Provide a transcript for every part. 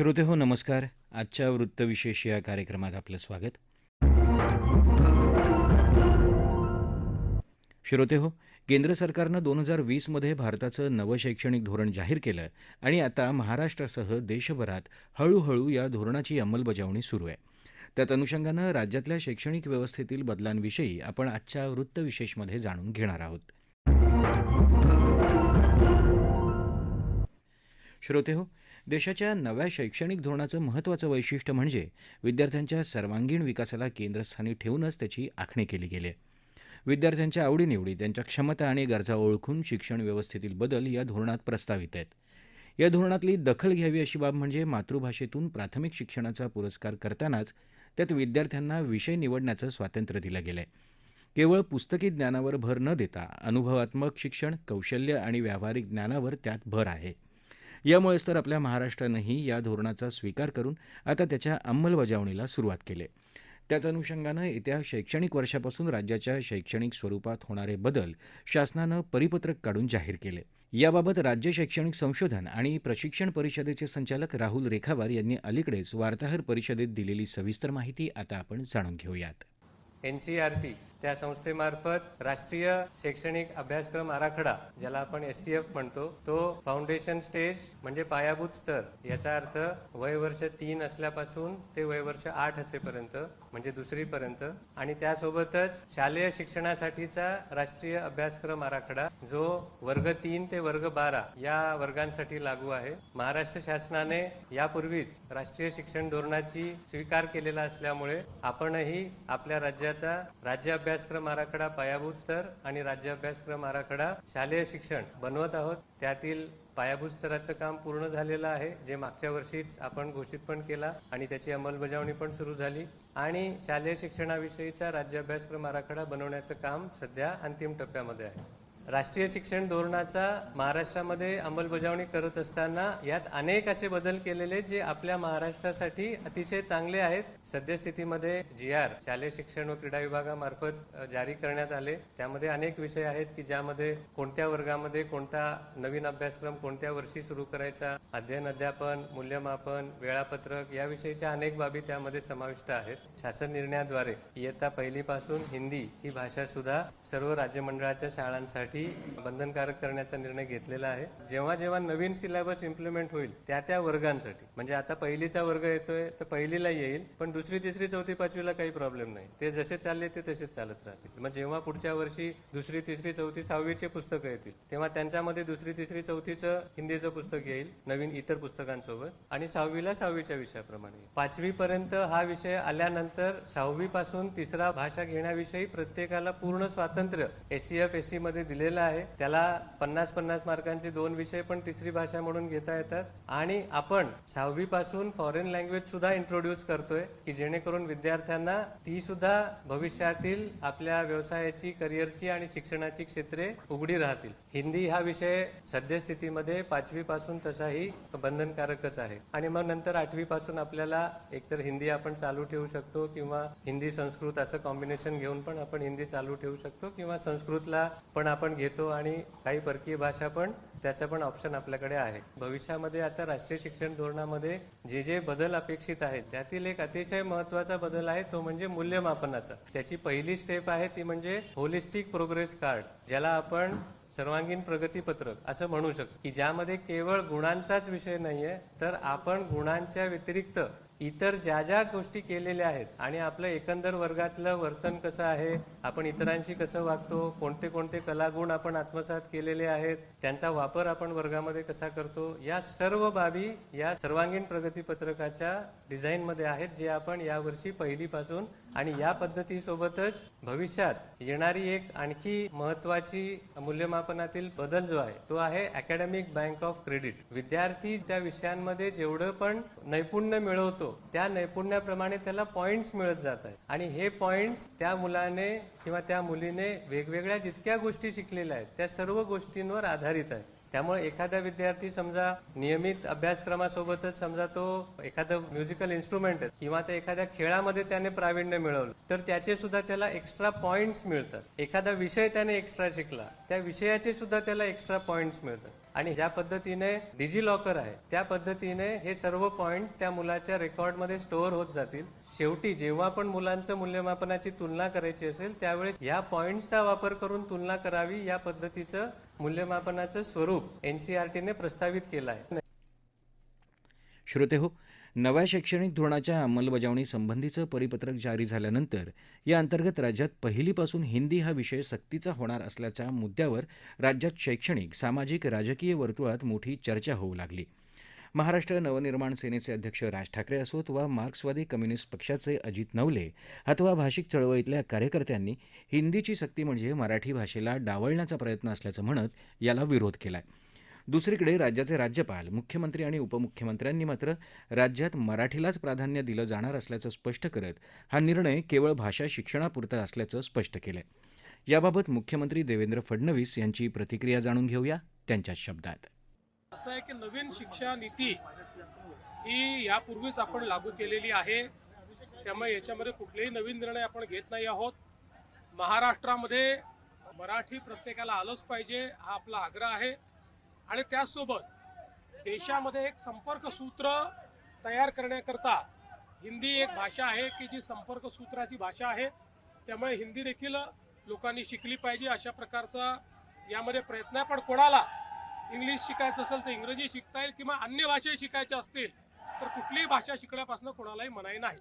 श्रोते हो नमस्कार. आजच्या वृत्तविशेष या कार्यक्रमात आपलं स्वागत. श्रोते हो केंद्र सरकारनं दोन हजार वीसमध्ये भारताचं नवं शैक्षणिक धोरण जाहीर केलं आणि आता महाराष्ट्रासह देशभरात हळूहळू या धोरणाची अंमलबजावणी सुरू आहे. त्याच अनुषंगानं राज्यातल्या शैक्षणिक व्यवस्थेतील बदलांविषयी आपण आजच्या वृत्तविशेषमध्ये जाणून घेणार आहोत. श्रोते हो देशाच्या नव्या शैक्षणिक धोरणाचं महत्त्वाचं वैशिष्ट्य म्हणजे विद्यार्थ्यांच्या सर्वांगीण विकासाला केंद्रस्थानी ठेवूनच त्याची आखणी केली गेली आहे. विद्यार्थ्यांच्या आवडीनिवडी त्यांच्या क्षमता आणि गरजा ओळखून शिक्षण व्यवस्थेतील बदल या धोरणात प्रस्तावित आहेत. या धोरणातली दखल घ्यावी अशी बाब म्हणजे मातृभाषेतून प्राथमिक शिक्षणाचा पुरस्कार करतानाच त्यात विद्यार्थ्यांना विषय निवडण्याचं स्वातंत्र्य दिलं गेलं आहे केवळ पुस्तकी ज्ञानावर भर न देता अनुभवात्मक शिक्षण कौशल्य आणि व्यावहारिक ज्ञानावर त्यात भर आहे. यामुळेच तर आपल्या महाराष्ट्रानंही या धोरणाचा स्वीकार करून आता त्याच्या अंमलबजावणीला सुरुवात केली आहे. त्याच अनुषंगानं येत्या शैक्षणिक वर्षापासून राज्याच्या शैक्षणिक स्वरूपात होणारे बदल शासनानं परिपत्रक काढून जाहीर केले याबाबत राज्य शैक्षणिक संशोधन आणि प्रशिक्षण परिषदेचे संचालक राहुल रेखावार यांनी अलीकडेच वार्ताहर परिषदेत दिलेली सविस्तर माहिती आता आपण जाणून घेऊयात एन सी आर टी त्या संस्थेमार्फत राष्ट्रीय शैक्षणिक अभ्यासक्रम आराखडा ज्याला आपण एस सी एफ म्हणतो तो फाउंडेशन स्टेज म्हणजे पायाभूत स्तर याचा अर्थ वय वर्ष तीन असल्यापासून ते वय वर्ष आठ असेपर्यंत म्हणजे दुसरीपर्यंत. आणि त्यासोबतच शालेय शिक्षणासाठीचा राष्ट्रीय अभ्यासक्रम आराखडा जो वर्ग तीन ते वर्ग बारा या वर्गांसाठी लागू आहे. महाराष्ट्र शासनाने यापूर्वीच राष्ट्रीय शिक्षण धोरणाची स्वीकार केलेला असल्यामुळे आपणही आपल्या राज्याचा राज्य अभ्यासक्रम आराखडा पायाभूत स्तर आणि राज्य अभ्यासक्रम आराखडा शालेय शिक्षण बनवत आहोत. त्यातील पायाभूत स्तराचं काम पूर्ण झालेलं आहे जे मागच्या वर्षीच आपण घोषित पण केला आणि त्याची अंमलबजावणी पण सुरू झाली. आणि शालेय शिक्षणाविषयीचा राज्य अभ्यासक्रम आराखडा बनवण्याचं काम सध्या अंतिम टप्प्यामध्ये आहे. राष्ट्रीय शिक्षण धोरणाचा महाराष्ट्रामध्ये अंमलबजावणी करत असताना यात अनेक असे बदल केलेले जे आपल्या महाराष्ट्रासाठी अतिशय चांगले आहेत. सद्यस्थितीमध्ये जी आर शालेय शिक्षण व क्रीडा विभागामार्फत जारी करण्यात आले. त्यामध्ये अनेक विषय आहेत की ज्यामध्ये कोणत्या वर्गामध्ये कोणता नवीन अभ्यासक्रम कोणत्या वर्षी सुरू करायचा अध्ययन अध्यापन मूल्यमापन वेळापत्रक याविषयीच्या अनेक बाबी त्यामध्ये समाविष्ट आहेत. शासन निर्णयाद्वारे इयत्ता पहिलीपासून हिंदी ही भाषा सुद्धा सर्व राज्यमंडळाच्या शाळांसाठी शाळांसाठी बंधनकारक करण्याचा निर्णय घेतलेला आहे. जेव्हा जेव्हा नवीन सिलेबस इम्प्लिमेंट होईल त्या त्या वर्गांसाठी. म्हणजे आता पहिलीचा वर्ग येतोय तर पहिलीला येईल पण दुसरी तिसरी चौथी पाचवीला काही प्रॉब्लेम नाही. ते जसे चालले ते तसेच चालत राहतील. मग जेव्हा पुढच्या वर्षी दुसरी तिसरी चौथी सहावीचे पुस्तकं येतील तेव्हा त्यांच्यामध्ये दुसरी तिसरी चौथीचं हिंदीचं पुस्तक येईल नवीन इतर पुस्तकांसोबत. आणि सहावीला सहावीच्या विषयाप्रमाणे पाचवी पर्यंत हा विषय आल्यानंतर सहावी पासून तिसरा भाषा घेण्याविषयी प्रत्येकाला पूर्ण स्वातंत्र्य एससीएफ एससी मध्ये दिलेला आहे. त्याला पन्नास पन्नास मार्कांचे दोन विषय पण तिसरी भाषा म्हणून घेता येतात. आणि आपण सहावी पासून फॉरेन लँग्वेज सुद्धा इंट्रोड्यूस करतोय की जेणेकरून विद्यार्थ्यांना ती सुद्धा भविष्यातील आपल्या व्यवसायाची करिअरची आणि शिक्षणाची क्षेत्रे उघडी राहतील. हिंदी हा विषय सद्यस्थितीमध्ये पाचवी पासून तसाही बंधनकारकच आहे. आणि मग नंतर आठवी पासून आपल्याला एकतर हिंदी आपण चालू ठेवू शकतो किंवा हिंदी संस्कृत असं कॉम्बिनेशन घेऊन पण आपण हिंदी चालू ठेवू शकतो किंवा संस्कृतला पण आपण घेतो आणि काही परकीय भाषा पण त्याचा पण ऑप्शन आपल्याकडे आहे. भविष्यामध्ये आता राष्ट्रीय शिक्षण धोरणामध्ये जे जे बदल अपेक्षित आहेत त्यातील एक अतिशय महत्त्वाचा बदल आहे तो म्हणजे मूल्यमापनाचा. त्याची पहिली स्टेप आहे ती म्हणजे होलिस्टिक प्रोग्रेस कार्ड ज्याला आपण सर्वांगीण प्रगतीपत्रक असं म्हणू शकतो. की ज्यामध्ये केवळ गुणांचाच विषय नाहीये तर आपण गुणांच्या व्यतिरिक्त इतर ज्या ज्या गोष्टी केलेल्या आहेत आणि आपलं एकंदर वर्गातलं वर्तन कसं आहे आपण इतरांशी कसं वागतो कोणते कोणते कलागुण आपण आत्मसात केलेले आहेत त्यांचा वापर आपण वर्गामध्ये कसा करतो या सर्व बाबी या सर्वांगीण प्रगती पत्रकाच्या डिझाईनमध्ये आहेत जे आपण यावर्षी पहिलीपासून आणि या पद्धतीसोबतच भविष्यात येणारी एक आणखी महत्वाची मूल्यमापनातील बदल जो आहे तो आहे अकॅडमिक बँक ऑफ क्रेडिट विद्यार्थी त्या विषयांमध्ये जेवढं पण नैपुण्य मिळवतो त्या नैपुण्याप्रमाणे त्याला पॉइंट्स मिळत जात आहेत. आणि हे पॉइंट्स त्या मुलाने किंवा त्या मुलीने वेगवेगळ्या जितक्या गोष्टी शिकलेल्या आहेत त्या सर्व गोष्टींवर आधारित आहे त्यामुळे एखादा विद्यार्थी समजा नियमित अभ्यासक्रमासोबतच समजा तो एखादं म्युझिकल इन्स्ट्रुमेंट आहे किंवा त्या एखाद्या खेळामध्ये त्याने प्रावीण्य मिळवलं तर त्याचे सुद्धा त्याला एक्स्ट्रा पॉइंट्स मिळतात. एखादा विषय त्याने एक्स्ट्रा शिकला त्या विषयाचे सुद्धा त्याला एक्स्ट्रा पॉइंट्स मिळतात. आणि ज्या पद्धतीने डिजी लॉकर आहे त्या पद्धतीने हे सर्व पॉइंट्स त्या मुलाच्या रेकॉर्डमध्ये स्टोअर होत जातील. शेवटी जेव्हा पण मुलांचं मूल्यमापनाची तुलना करायची असेल त्यावेळेस या पॉइंट्सचा वापर करून तुलना करावी या पद्धतीचं मूल्यमापनाचं स्वरूप एनसीआरटीने प्रस्तावित केलं आहे. श्रोते हो नव्या शैक्षणिक धोरणाच्या अंमलबजावणीसंबंधीचं परिपत्रक जारी झाल्यानंतर या अंतर्गत राज्यात पहिलीपासून हिंदी हा विषय सक्तीचा होणार असल्याच्या मुद्द्यावर राज्यात शैक्षणिक सामाजिक राजकीय वर्तुळात मोठी चर्चा होऊ लागली. महाराष्ट्र नवनिर्माण सेनेचे अध्यक्ष राज ठाकरे असोत वा मार्क्सवादी कम्युनिस्ट पक्षाचे अजित नवले अथवा भाषिक चळवळीतल्या कार्यकर्त्यांनी हिंदीची सक्ती म्हणजे मराठी भाषेला डावळण्याचा प्रयत्न असल्याचं म्हणत याला विरोध केलाय. दुसरीकडे राज्याचे राज्यपाल मुख्यमंत्री आणि उपमुख्यमंत्र्यांनी मात्र राज्यात मराठीलाच प्राधान्य दिलं जाणार असल्याचं स्पष्ट करत हा निर्णय केवळ भाषा शिक्षणापुरता असल्याचं स्पष्ट केलं याबाबत मुख्यमंत्री देवेंद्र फडणवीस यांची प्रतिक्रिया जाणून घेऊया त्यांच्या शब्दात. असं आहे की नवीन शिक्षा नीती ही यापूर्वीच आपण लागू केलेली आहे. त्यामुळे याच्यामध्ये कुठलेही नवीन निर्णय आपण घेत नाही आहोत. महाराष्ट्रामध्ये मराठी प्रत्येकाला आलंच पाहिजे हा आपला आग्रह आहे. आणि त्याचसोबत देशामध्ये एक संपर्क सूत्र तयार करण्याकरता हिंदी एक भाषा आहे की जी संपर्क सूत्राची भाषा आहे त्यामुळे हिंदी देखील लोकांनी शिकली पाहिजे अशा प्रकारचा यामध्ये प्रयत्न आहे. पण कोणाला इंग्लिश शिकायचं असेल तर इंग्रजी शिकता येईल किंवा अन्य भाषा शिकायच्या असतील तर कुठलीही भाषा शिकण्यापासून कोणालाही मनाई नाही.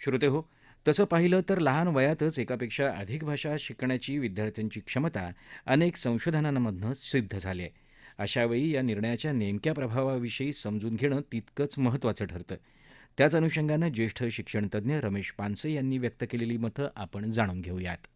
श्रोते हो. तसं पाहिलं तर लहान वयातच एकापेक्षा अधिक भाषा शिकण्याची विद्यार्थ्यांची क्षमता अनेक संशोधनांमधनं सिद्ध झाली आहे. अशावेळी या निर्णयाच्या नेमक्या प्रभावाविषयी समजून घेणं तितकंच महत्त्वाचं ठरतं. त्याच अनुषंगानं ज्येष्ठ शिक्षणतज्ज्ञ रमेश पानसे यांनी व्यक्त केलेली मतं आपण जाणून घेऊयात.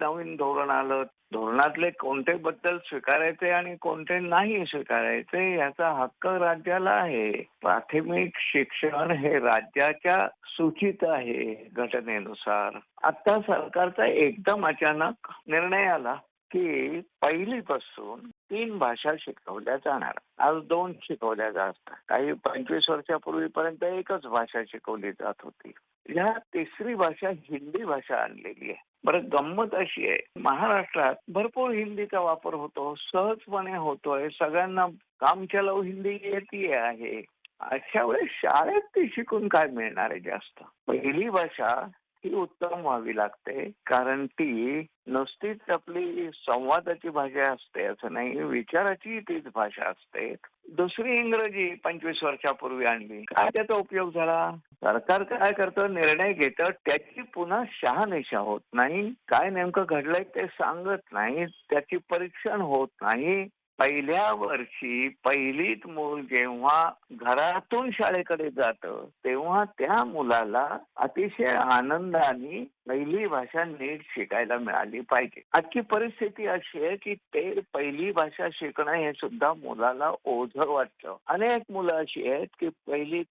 नवीन धोरण आलं धोरणातले कोणते बद्दल स्वीकारायचे आणि कोणते नाही स्वीकारायचे याचा हक्क राज्याला आहे. प्राथमिक शिक्षण हे राज्याच्या सूचीत आहे घटनेनुसार. आता सरकारचा एकदम अचानक निर्णय आला की पहिलीपासून तीन भाषा शिकवल्या जाणार. आज दोन शिकवल्या जात काही पंचवीस वर्षापूर्वीपर्यंत एकच भाषा शिकवली जात होती. या तिसरी भाषा हिंदी भाषा आणलेली आहे. बरं गंमत अशी आहे. महाराष्ट्रात भरपूर हिंदीचा वापर होतो सहजपणे होतोय. सगळ्यांना काम चालव हिंदी येते आहे. अशा वेळेस शाळेत ते शिकून काय मिळणार आहे जास्त? पहिली भाषा ही उत्तम व्हावी लागते. कारण ती नुसतीच आपली संवादाची भाषा असते असं नाही विचाराची तीच भाषा असते. दुसरी इंग्रजी पंचवीस वर्षापूर्वी आणली. काय त्याचा उपयोग झाला? सरकार काय करतं? निर्णय घेतं. त्याची पुन्हा शहानिशा होत नाही. काय नेमकं घडलंय ते सांगत नाही. त्याची परीक्षण होत नाही. पहिल्या वर्षी पहिलीत मूल जेव्हा घरातून शाळेकडे जातं तेव्हा त्या मुलाला अतिशय आनंदाने पहिली भाषा नीट शिकायला मिळाली पाहिजे. आजची परिस्थिती अशी आहे की ते पहिली भाषा शिकणं हे सुद्धा मुलाला ओझं वाटतं. अनेक मुलं अशी आहेत की पहिली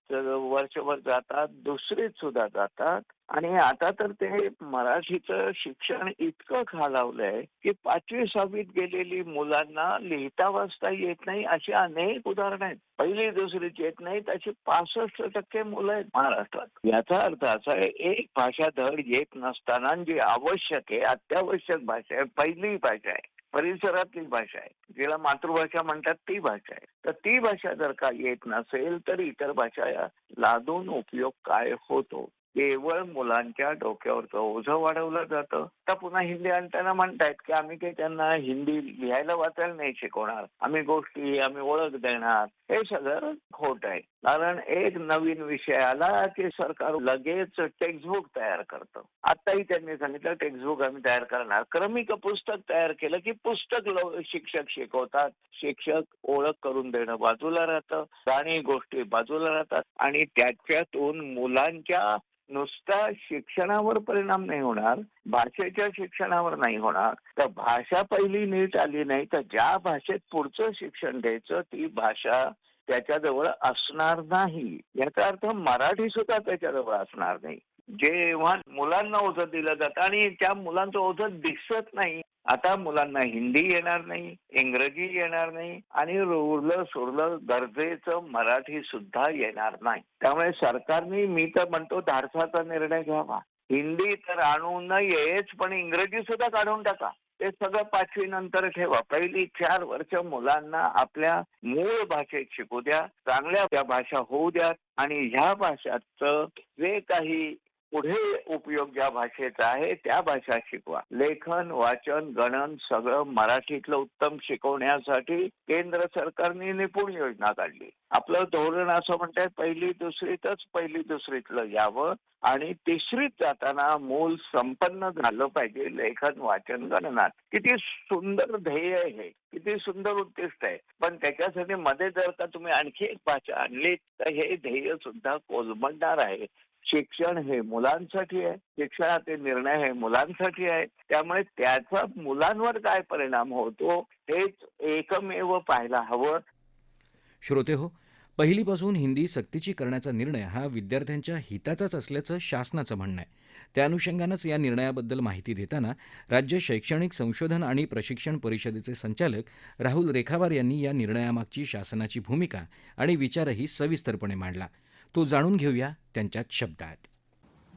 वर्षभर जातात दुसरीत सुद्धा जातात. आणि आता तर ते मराठीचं शिक्षण इतकं खालावलंय की पाचवी सहावीत गेलेली मुलांना लिहिता वाचता येत नाही अशी अनेक उदाहरणं आहेत. पहिली दुसरीची येत नाहीत अशी पासष्ट टक्के मुलं आहेत महाराष्ट्रात. याचा अर्थ असा आहे एक भाषा धड येत नसताना जी आवश्यक आहे अत्यावश्यक भाषा आहे पहिली भाषा आहे परिसरातली भाषा आहे जिला मातृभाषा म्हणतात ती भाषा आहे. तर ती भाषा जर का येत नसेल तर इतर भाषा लादून उपयोग काय होतो? केवळ मुलांच्या डोक्यावरचं ओझं वाढवलं जातं. तर पुन्हा हिंदी आणताना म्हणतायत की आम्ही काही त्यांना हिंदी लिहायला वाचायला नाही शिकवणार. आम्ही गोष्टी आम्ही ओळख देणार. हे सगळं खोट आहे. कारण एक नवीन विषय आला की सरकार लगेच टेक्स्टबुक तयार करतं. आताही त्यांनी सांगितलं टेक्स्टबुक आम्ही तयार करणार. क्रमिक पुस्तक तयार केलं की पुस्तक शिक्षक शिकवतात. शिक्षक ओळख करून देणं बाजूला राहतं. आणि गोष्टी बाजूला राहतात. आणि त्याच्यातून मुलांच्या नुसता शिक्षणावर परिणाम नाही होणार भाषेच्या शिक्षणावर नाही होणार. तर भाषा पहिली नीट आली नाही तर ज्या भाषेत पुढचं शिक्षण घ्यायचं ती भाषा त्याच्याजवळ असणार नाही. याचा अर्थ मराठी सुद्धा त्याच्याजवळ असणार नाही. जेव्हा मुलांना ओझं दिलं जातं आणि त्या मुलांचं ओझं दिसत नाही. आता मुलांना हिंदी येणार नाही इंग्रजी येणार नाही आणि उरलं सुरलं गरजेचं मराठी सुद्धा येणार नाही. त्यामुळे सरकारने मी तर म्हणतो धाडसाचा निर्णय घ्यावा. हिंदी तर आणू नयेच पण इंग्रजी सुद्धा काढून टाका. ते सगळं पाचवी नंतर ठेवा. पहिली चार वर्ष मुलांना आपल्या मूळ भाषेत शिकू द्या चांगल्या त्या भाषा होऊ द्या आणि ह्या भाषाचं जे काही पुढे उपयोग ज्या भाषेचा आहे त्या भाषा शिकवा. लेखन वाचन गणन सगळं मराठीतलं उत्तम शिकवण्यासाठी केंद्र सरकारने निपुण योजना काढली. आपलं धोरण असं म्हणतात पहिली दुसरीतच पहिली दुसरीतलं यावं आणि तिसरीत जाताना मूल संपन्न झालं पाहिजे लेखन वाचन गणनात. किती सुंदर ध्येय आहे हे किती सुंदर उद्दिष्ट आहे. पण त्याच्यासाठी मध्ये जर का तुम्ही आणखी एक भाषा आणली तर हे ध्येय सुद्धा कोलमडणार आहे. शिक्षण हे मुलांसाठी आहे शिक्षणाचे निर्णय हे मुलांसाठी आहे. त्यामुळे त्याचा मुलांवर काय परिणाम होतो हेच एकमेव पाहायला हवं. श्रोते हो पहिलीपासून हिंदी सक्तीची करण्याचा निर्णय हा विद्यार्थ्यांच्या हिताचाच असल्याचं शासनाचं म्हणणं आहे. त्या अनुषंगानंच या निर्णयाबद्दल माहिती देताना राज्य शैक्षणिक संशोधन आणि प्रशिक्षण परिषदेचे संचालक राहुल रेखावार यांनी या निर्णयामागची शासनाची भूमिका आणि विचारही सविस्तरपणे मांडला. तो जाणून घेऊया त्यांच्याच शब्दात.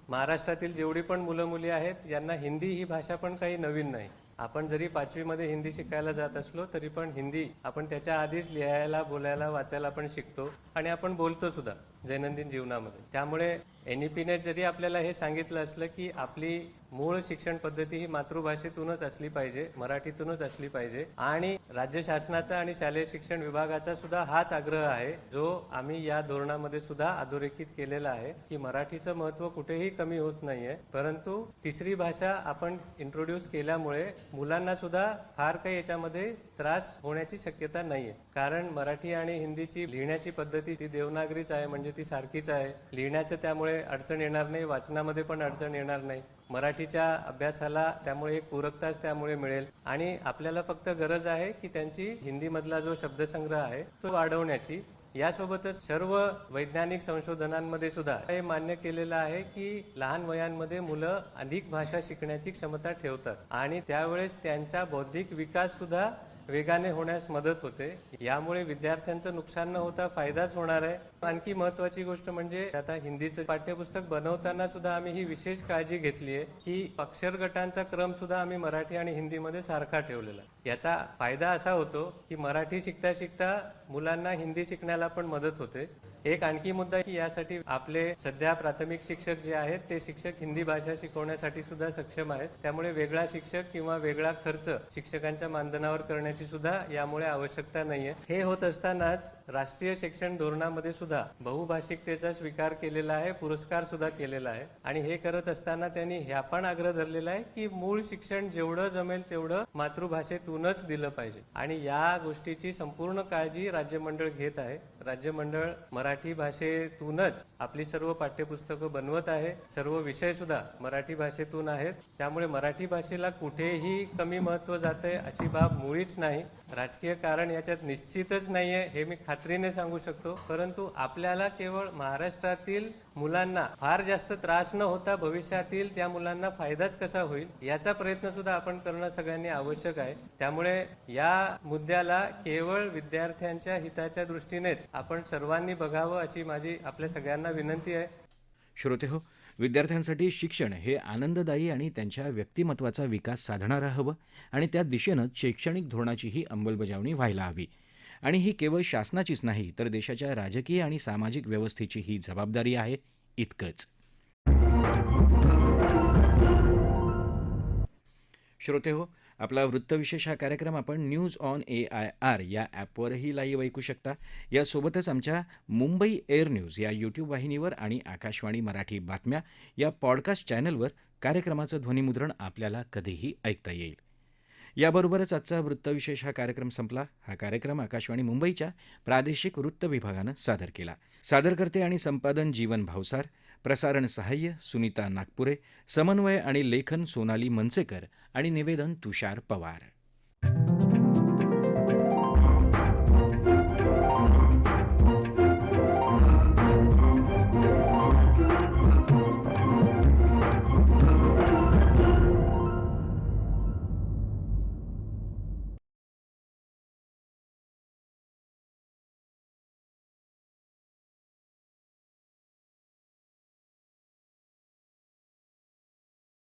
महाराष्ट्रातील जेवढी पण मुलं मुली आहेत यांना हिंदी ही भाषा पण काही नवीन नाही. आपण जरी पाचवीमध्ये हिंदी शिकायला जात असलो तरी पण हिंदी आपण त्याच्या आधीच लिहायला बोलायला वाचायला पण शिकतो आणि आपण बोलतो सुद्धा. दैनंदिन जीवनामध्ये. त्यामुळे एनईपीने जरी आपल्याला हे सांगितलं असलं की आपली मूळ शिक्षण पद्धती ही मातृभाषेतूनच असली पाहिजे मराठीतूनच असली पाहिजे आणि राज्य शासनाचा आणि शालेय शिक्षण विभागाचा सुद्धा हाच आग्रह आहे जो आम्ही या धोरणामध्ये सुद्धा अधोरेखित केलेला आहे की मराठीचं महत्त्व कुठेही कमी होत नाहीये. परंतु तिसरी भाषा आपण इंट्रोड्यूस केल्यामुळे मुलांना सुद्धा फार काही याच्यामध्ये त्रास होण्याची शक्यता नाहीये. कारण मराठी आणि हिंदीची लिहिण्याची पद्धती ती देवनागरीच आहे म्हणजे ती सारखीच आहे. लिहिण्याचं त्यामुळे अडचण येणार नाही वाचनामध्ये पण अडचण येणार नाही. मराठीच्या अभ्यासाला त्यामुळे एक पूरकताच त्यामुळे मिळेल. आणि आपल्याला फक्त गरज आहे की त्यांची हिंदीमधला जो शब्दसंग्रह आहे तो वाढवण्याची. यासोबतच सर्व वैज्ञानिक संशोधनांमध्ये सुद्धा हे मान्य केलेलं आहे की लहान वयांमध्ये मुलं अधिक भाषा शिकण्याची क्षमता ठेवतात. आणि त्यावेळेस त्यांचा बौद्धिक विकास सुद्धा वेगाने होण्यास मदत होते. यामुळे विद्यार्थ्यांचं नुकसान न होता फायदाच होणार आहे. आणखी महत्वाची गोष्ट म्हणजे आता हिंदीचं पाठ्यपुस्तक बनवताना सुद्धा आम्ही ही विशेष काळजी घेतली आहे. की अक्षर गटांचा क्रम सुद्धा आम्ही मराठी आणि हिंदीमध्ये सारखा ठेवलेला आहे. याचा फायदा असा होतो की मराठी शिकता शिकता मुलांना हिंदी शिकण्याला पण मदत होते. एक आणखी मुद्दा की यासाठी आपले सध्या प्राथमिक शिक्षक जे आहेत ते शिक्षक हिंदी भाषा शिकवण्यासाठी सुद्धा सक्षम आहेत. त्यामुळे वेगळा शिक्षक किंवा वेगळा खर्च शिक्षकांच्या मानधनावर करण्याची सुद्धा यामुळे आवश्यकता नाहीये. हे होत असतानाच राष्ट्रीय शिक्षण धोरणामध्ये सुद्धा सुद्धा बहुभाषिकतेचा स्वीकार केलेला आहे पुरस्कार सुद्धा केलेला आहे. आणि हे करत असताना त्यांनी ह्या पण आग्रह धरलेला आहे की मूळ शिक्षण जेवढं जमेल तेवढं मातृभाषेतूनच दिलं पाहिजे. आणि या गोष्टीची संपूर्ण काळजी राज्य मंडळ घेत आहे. राज्य मंडळ मराठी भाषेतूनच आपली सर्व पाठ्यपुस्तकं बनवत आहे. सर्व विषय सुद्धा मराठी भाषेतून आहेत. त्यामुळे मराठी भाषेला कुठेही कमी महत्त्व जात आहे अशी बाब मुळीच नाही. राजकीय कारण याच्यात निश्चितच नाहीये हे मी खात्रीने सांगू शकतो. परंतु आपल्याला केवळ महाराष्ट्रातील मुलांना फार जास्त त्रास न होता भविष्यातील त्या मुलांना फायदाच कसा होईल याचा प्रयत्न सुद्धा आपण करणं सगळ्यांनी आवश्यक आहे. त्यामुळे या मुद्द्याला केवळ विद्यार्थ्यांच्या हिताच्या दृष्टीनेच आपण सर्वांनी बघावं अशी माझी आपल्या सगळ्यांना विनंती आहे. श्रोते हो विद्यार्थ्यांसाठी शिक्षण हे आनंददायी आणि त्यांच्या व्यक्तिमत्वाचा विकास साधणारं हवं आणि त्या दिशेनं शैक्षणिक धोरणाचीही अंमलबजावणी व्हायला हवी. आणि ही केवळ शासनाचीच नाही तर देशाच्या राजकीय आणि सामाजिक व्यवस्थेची ही जबाबदारी आहे इतकंच. श्रोते हो आपला वृत्तविशेष हा कार्यक्रम आपण news on A I R या ॲपवरही लाईव्ह ऐकू शकता. यासोबतच आमच्या मुंबई एअर न्यूज या यूट्यूब वाहिनीवर आणि आकाशवाणी मराठी बातम्या या पॉडकास्ट चॅनलवर कार्यक्रमाचं ध्वनिमुद्रण आपल्याला कधीही ऐकता येईल. याबरोबरच आजचा वृत्तविशेष हा कार्यक्रम संपला. हा कार्यक्रम आकाशवाणी मुंबईच्या प्रादेशिक वृत्त विभागानं सादर केला. सादरकर्ते आणि संपादन जीवन भावसार प्रसारण सहाय्य सुनीता नागपुरे समन्वय आणि लेखन सोनाली मनसेकर आणि निवेदन तुषार पवार.